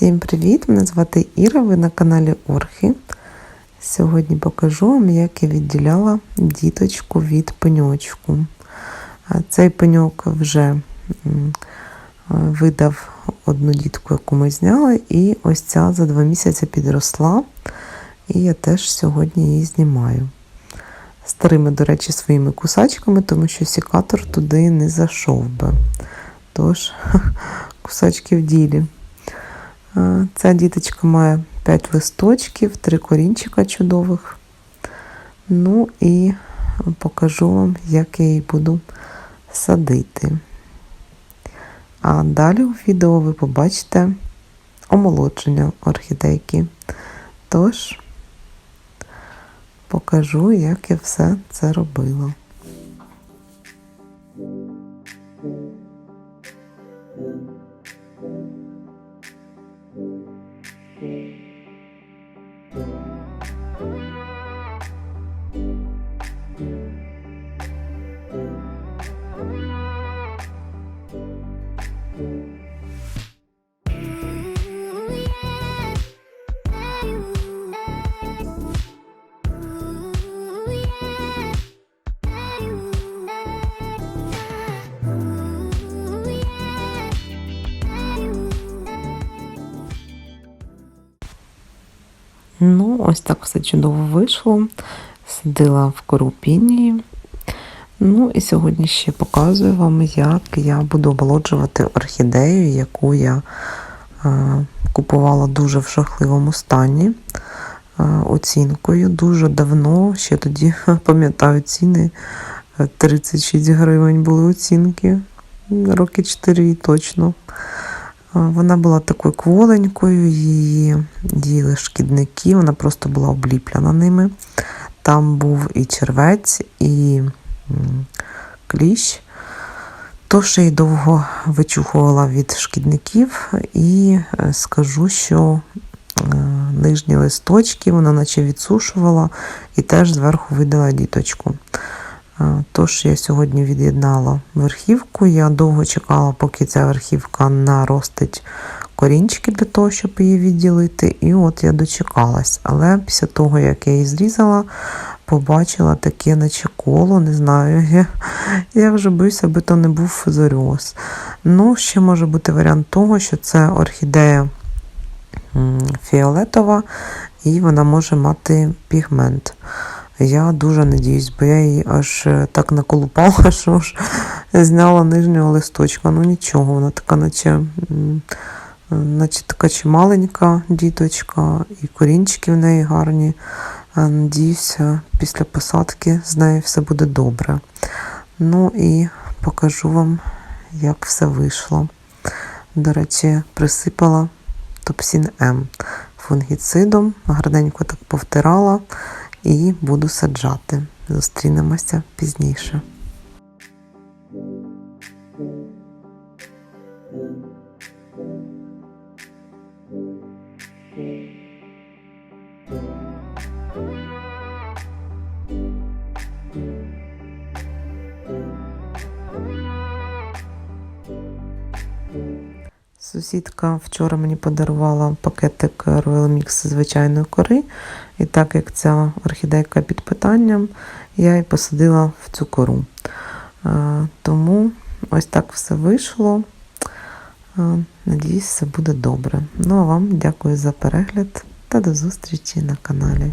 привіт! Мене звати Іра, ви на каналі Орхи. Сьогодні покажу вам, як я відділяла діточку від пеньочку. Цей пеньок вже видав одну дітку, яку ми зняли, і ось ця за два місяці підросла. І я теж сьогодні її знімаю. Старими, до речі, своїми кусачками, тому що сікатор туди не зайшов би. Тож, кусачки в ділі. Ця діточка має 5 листочків, 3 корінчика чудових. Ну і покажу вам, як я її буду садити. А далі у відео ви побачите омолодження орхідейки. Тож, покажу, як я все це робила. Ну, ось так все чудово вийшло. Сидила в корупінії. Ну і сьогодні ще показую вам, як я буду оболоджувати орхідею, яку я е, купувала дуже в жахливому стані е, оцінкою. Дуже давно, ще тоді пам'ятаю ціни. е, 36 гривень були оцінки. Роки 4 точно. Вона була такою кволенькою, її їли шкідники, вона просто була обліплена ними. Там був і червець, і кліщ. Тож я її довго вичухувала від шкідників, і е, скажу, що е, нижні листочки вона наче відсушувала і теж зверху видала діточку. Е, Тож я сьогодні від'єднала верхівку. Я довго чекала, поки ця верхівка наростить корінчики для того, щоб її відділити. І от я дочекалась. Але після того, як я її зрізала, побачила таке, наче коло, не знаю. Я, я вже боюся, аби то не був фузаріоз. Ну, ще може бути варіант того, що це орхідея фіолетова, і вона може мати пігмент. Я дуже надіюсь, бо я її аж е, так наколупала, що ж зняла нижнього листочка. Ну нічого, вона така, наче, наче така чималенька діточка, і корінчики в неї гарні. Надіюся, після посадки з нею все буде добре. Ну і покажу вам, як все вийшло. До речі, присипала топсін М фунгіцидом, гарненько так повтирала і буду саджати. Зустрінемося пізніше. Сусідка вчора мені подарувала пакетик Royal Mix звичайної кори. І так як ця орхідейка під питанням, я її посадила в цю кору. Е, Тому ось так все вийшло. Е, Надіюсь, все буде добре. Ну а вам дякую за перегляд та до зустрічі на каналі.